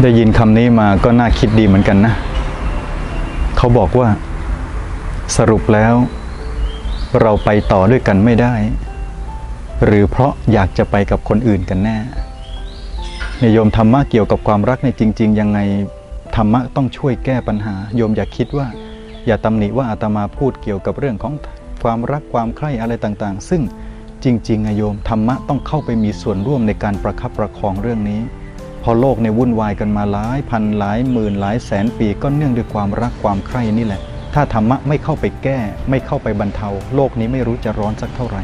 ได้ยินคำนี้มาก็น่าคิดดีเหมือนกันนะ เขาบอกว่า สรุปแล้ว เราไปต่อด้วยกันไม่ได้ หรือเพราะอยากจะไปกับคนอื่นกันแน่ในโยมธรรมะเกี่ยวกับความรักในจริง ๆ ยังไงธรรมะต้องช่วยแก้ปัญหา โยมอย่าคิดว่า อย่าตำหนิว่าอาตมาพูดเกี่ยวกับเรื่องของความรักความใคร่อะไรต่างๆ ซึ่งจริงๆอะโยมธรรมะต้องเข้าไปมีส่วนร่วมในการประคับประคองเรื่องนี้ พอโลกในวุ่นวายกันมาหลายพันหลายหมื่นหลายแสนปีก็เนื่องด้วยความรักความใคร่นี่แหละ ถ้าธรรมะไม่เข้าไปแก้ ไม่เข้าไปบรรเทา โลกนี้ไม่รู้จะร้อนสักเท่าไหร่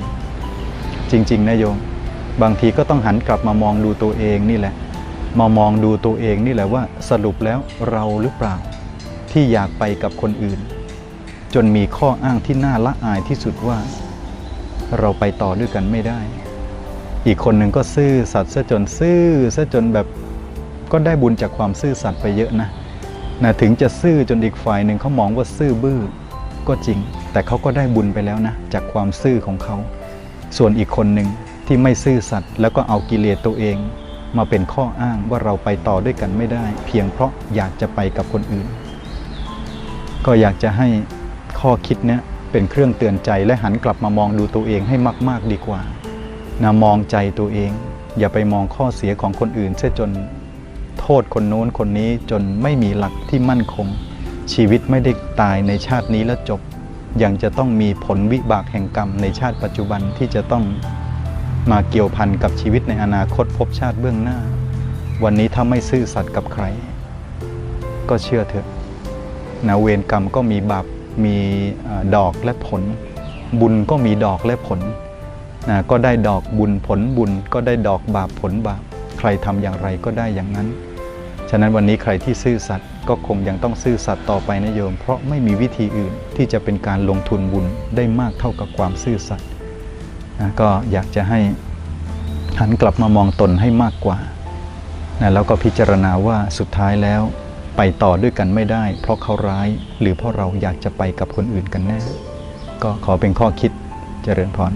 จริง ๆนะโยม บางทีก็ต้องหันกลับมามองดูตัวเองนี่แหละ มามองดูตัวเองนี่แหละว่าสรุปแล้วเราหรือเปล่า ที่อยากไปกับคนอื่น จนมีข้ออ้างที่น่าละอายที่สุดว่า เราไปต่อด้วยกันไม่ได้ อีกคนหนึ่งก็ซื่อสัตย์ซะจนซื่อซะจนแบบก็ได้บุญจากความซื่อสัตย์ไปเยอะนะนะถึงจะซื่อจนอีกฝ่ายหนึ่งเขามองว่าซื่อบื้อก็จริง แต่เขาก็ได้บุญไปแล้วนะ จากความซื่อของเขา ส่วนอีกคนหนึ่งที่ไม่ซื่อสัตย์แล้วก็เอากิเลสตัวเอง มาเป็นข้ออ้างว่าเราไปต่อด้วยกันไม่ได้ เพียงเพราะอยากจะไปกับคนอื่น ก็อยากจะให้ข้อคิดเนี้ยเป็นเครื่องเตือนใจและหันกลับมามองดูตัวเองให้มาก ๆ ดีกว่า นะมองใจตัวเอง อย่าไปมองข้อเสียของคนอื่นเสียจนโทษคนโน้นคนนี้จนไม่มีหลักที่มั่นคง ชีวิตไม่ได้ตายในชาตินี้แล้วจบ ยังจะต้องมีผลวิบากแห่งกรรมในชาติปัจจุบันที่จะต้องมาเกี่ยวพันกับชีวิตในอนาคตภพชาติเบื้องหน้า วันนี้ถ้าไม่ซื่อสัตย์กับใคร ก็เชื่อเถอะนะเวรกรรมก็มีบาปมีดอกและผล บุญก็มีดอกและผล นะก็ได้ดอกบุญผลบุญ ก็ได้ดอกบาปผลบาป ใครทำอย่างไรก็ได้อย่างนั้น ฉะนั้นวันนี้ใครที่ซื่อสัตย์ก็คงยังต้องซื่อสัตย์ต่อไปนะโยม เพราะไม่มีวิธีอื่นที่จะเป็นการลงทุนบุญได้มากเท่ากับความซื่อสัตย์นะก็อยากจะให้หันกลับมามองตนให้มากกว่านะแล้วก็พิจารณาว่าสุดท้ายแล้วไปต่อด้วยกันไม่ได้ เพราะเขาร้าย หรือเพราะเราอยากจะไปกับคนอื่นกันแน่ ก็ขอเป็นข้อคิดเจริญพร